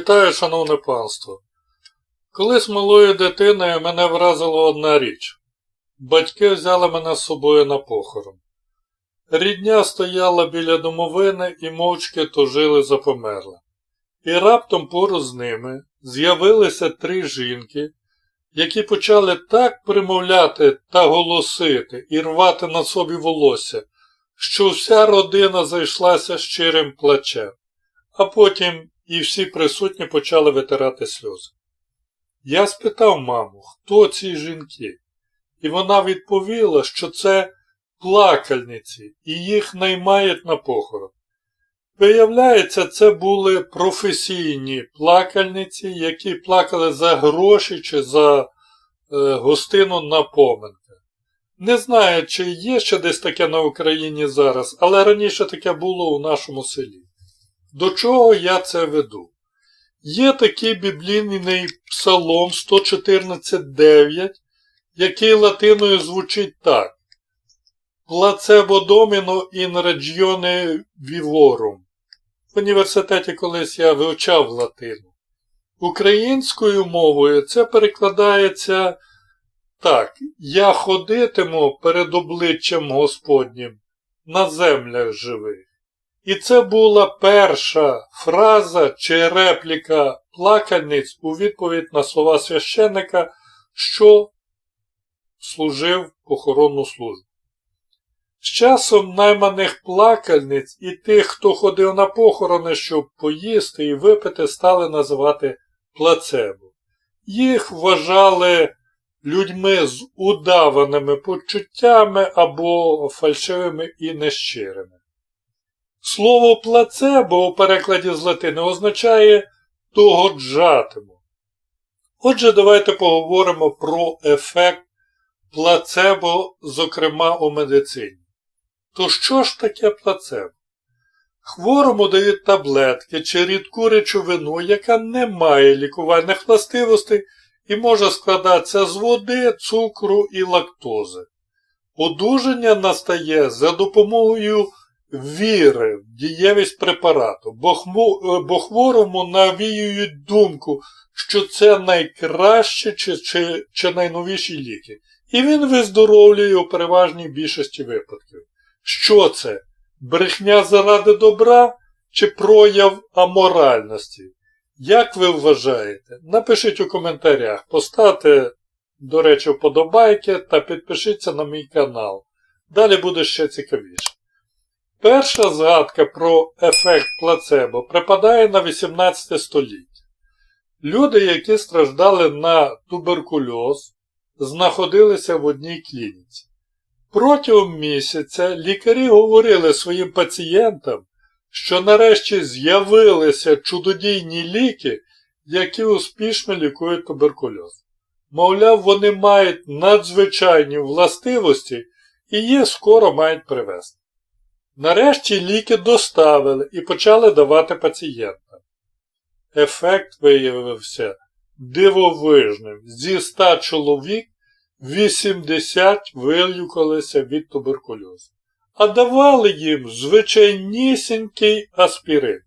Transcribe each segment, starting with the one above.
Вітаю, шановне панство. Колись малою дитиною мене вразила одна річ. Батьки взяли мене з собою на похорон. Рідня стояла біля домовини і мовчки тужили за померлим. І раптом поруч з ними з'явилися три жінки, які почали так примовляти та голосити і рвати на собі волосся, що вся родина зайшлася щирим плачем, а потім і всі присутні почали витирати сльози. Я спитав маму, хто ці жінки, і вона відповіла, що це плакальниці, і їх наймають на похорон. Виявляється, це були професійні плакальниці, які плакали за гроші чи за е, гостину на поминки. Не знаю, чи є ще десь таке на Україні зараз, але раніше таке було у нашому селі. До чого я це веду? Є такий біблійний псалом 114.9, який латиною звучить так. Placebo domino in regione vivorum. В університеті колись я вивчав латину. Українською мовою це перекладається так. Я ходитиму перед обличчям Господнім на землях живих. І це була перша фраза чи репліка плакальниць у відповідь на слова священника, що служив похоронну службу. З часом найманих плакальниць і тих, хто ходив на похорони, щоб поїсти і випити, стали називати плацебо. Їх вважали людьми з удаваними почуттями або фальшивими і нещирими. Слово плацебо у перекладі з латини означає догоджатиму. Отже, давайте поговоримо про ефект плацебо, зокрема у медицині. То що ж таке плацебо? Хворому дають таблетки чи рідку речовину, яка не має лікувальних властивостей і може складатися з води, цукру і лактози. Одужання настає за допомогою віри в дієвість препарату, хму, бо хворому навіюють думку, що це найкраще чи, чи, чи найновіші ліки. І він виздоровлює у переважній більшості випадків. Що це? Брехня заради добра чи прояв аморальності? Як ви вважаєте? Напишіть у коментарях, поставте, до речі, вподобайки та підпишіться на мій канал. Далі буде ще цікавіше. Перша згадка про ефект плацебо припадає на 18 століття. Люди, які страждали на туберкульоз, знаходилися в одній клініці. Протягом місяця лікарі говорили своїм пацієнтам, що нарешті з'явилися чудодійні ліки, які успішно лікують туберкульоз. Мовляв, вони мають надзвичайні властивості і їх скоро мають привезти. Нарешті ліки доставили і почали давати пацієнтам. Ефект виявився дивовижним. Зі 100 чоловік 80 вилюкалися від туберкульозу, а давали їм звичайнісінький аспірин.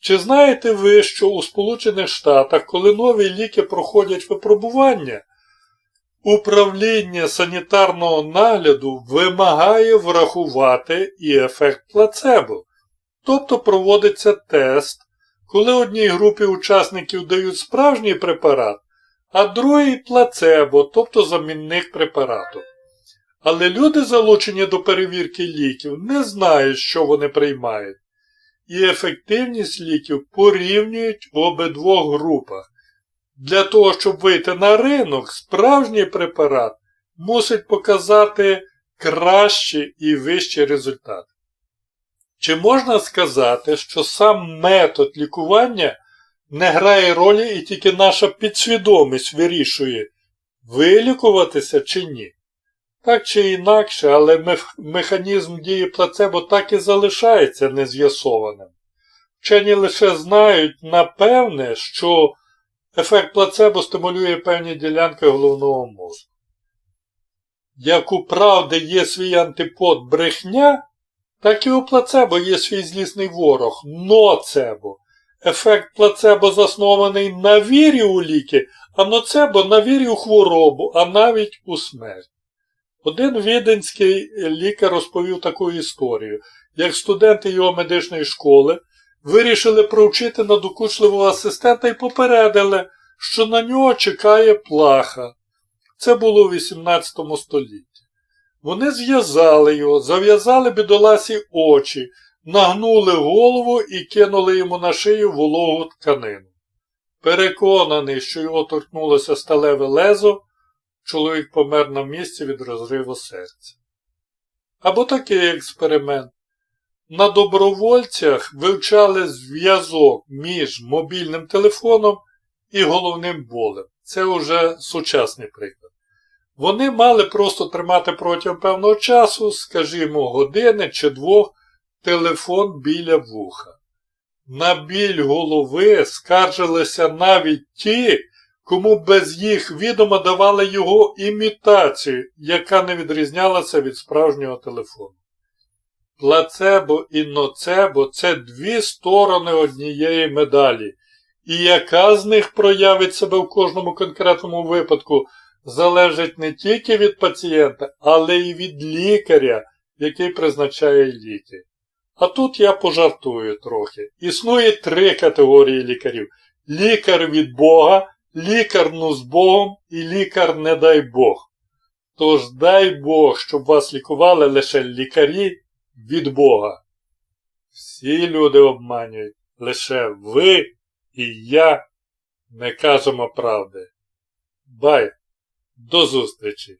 Чи знаєте ви, що у Сполучених Штатах, коли нові ліки проходять випробування, управління санітарного нагляду вимагає врахувати і ефект плацебо, тобто проводиться тест, коли одній групі учасників дають справжній препарат, а другий плацебо, тобто замінник препарату. Але люди, залучені до перевірки ліків, не знають, що вони приймають, і ефективність ліків порівнюють в обидвох групах. Для того, щоб вийти на ринок, справжній препарат мусить показати кращі і вищі результати. Чи можна сказати, що сам метод лікування не грає ролі і тільки наша підсвідомість вирішує, вилікуватися чи ні? Так чи інакше, але механізм дії плацебо так і залишається нез'ясованим. Вчені лише знають, напевне, що ефект плацебо стимулює певні ділянки головного мозку. Як у правди є свій антипод брехня, так і у плацебо є свій злісний ворог ноцебо, ефект плацебо заснований на вірі у ліки, а ноцебо на вірі у хворобу, а навіть у смерть. Один віденський лікар розповів таку історію, як студенти його медичної школи вирішили провчити надокучливого асистента і попередили, що на нього чекає плаха. Це було у 18 столітті. Вони зв'язали його, зав'язали бідоласі очі, нагнули голову і кинули йому на шию вологу тканину. Переконаний, що його торкнулося сталеве лезо, чоловік помер на місці від розриву серця. Або такий експеримент. На добровольцях вивчали зв'язок між мобільним телефоном і головним болем. Це вже сучасний приклад. Вони мали просто тримати протягом певного часу, скажімо, години чи двох, телефон біля вуха. На біль голови скаржилися навіть ті, кому без їх відома давали його імітацію, яка не відрізнялася від справжнього телефону. Плацебо і ноцебо це дві сторони однієї медалі, і яка з них проявить себе в кожному конкретному випадку, залежить не тільки від пацієнта, але й від лікаря, який призначає ліки. А тут я пожартую трохи. Існує три категорії лікарів: лікар від Бога, лікар ну з Богом і лікар не дай Бог. Тож дай Бог, щоб вас лікували лише лікарі від Бога. Всі люди обманюють, лише ви і я не кажемо правди. Бай, до зустрічі!